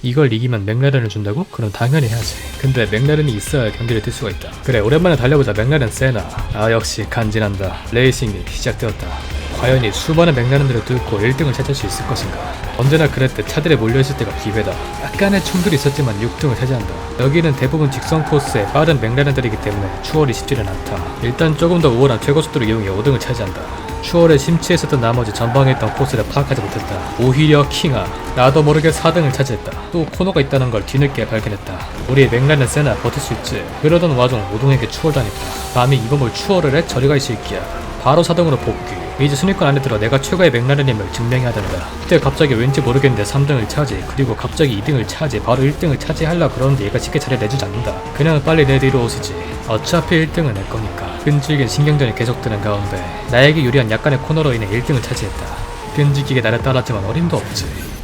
이걸 이기면 맥라렌을 준다고? 그럼 당연히 해야지. 근데 맥라렌이 있어야 경기를 뛸 수가 있다. 그래 오랜만에 달려보자 맥라렌 세나. 아 역시 간지난다. 레이싱이 시작되었다. 과연 이 수많은 맥라렌들을 뚫고 1등을 차지할 수 있을 것인가? 언제나 그랬듯 차들에 몰려있을 때가 기회다. 약간의 충돌이 있었지만 6등을 차지한다. 여기는 대부분 직선 코스에 빠른 맥라렌들이기 때문에 추월이 쉽지는 않다. 일단 조금 더 우월한 최고속도를 이용해 5등을 차지한다. 추월에 심취했었던 나머지 전방에 있던 코스를 파악하지 못했다. 오히려 킹아, 나도 모르게 4등을 차지했다. 또 코너가 있다는 걸 뒤늦게 발견했다. 우리의 맥라렌 세나 버틸 수 있지. 그러던 와중 오동에게 추월당했다. 감히 이범을 추월을 해? 저리 가 이 새끼야. 바로 4등으로 복귀. 이제 순위권 안에 들어 내가 최고의 맥라렌임을 증명해야 된다. 그때 갑자기 왠지 모르겠는데 3등을 차지, 그리고 갑자기 2등을 차지, 바로 1등을 차지하려 그러는데 얘가 쉽게 자리를 내주지 않는다. 그냥 빨리 내 뒤로 오시지. 어차피 1등은 내 거니까. 끈질긴 신경전이 계속되는 가운데 나에게 유리한 약간의 코너로 인해 1등을 차지했다. 끈질기게 나를 따랐지만 어림도 없지.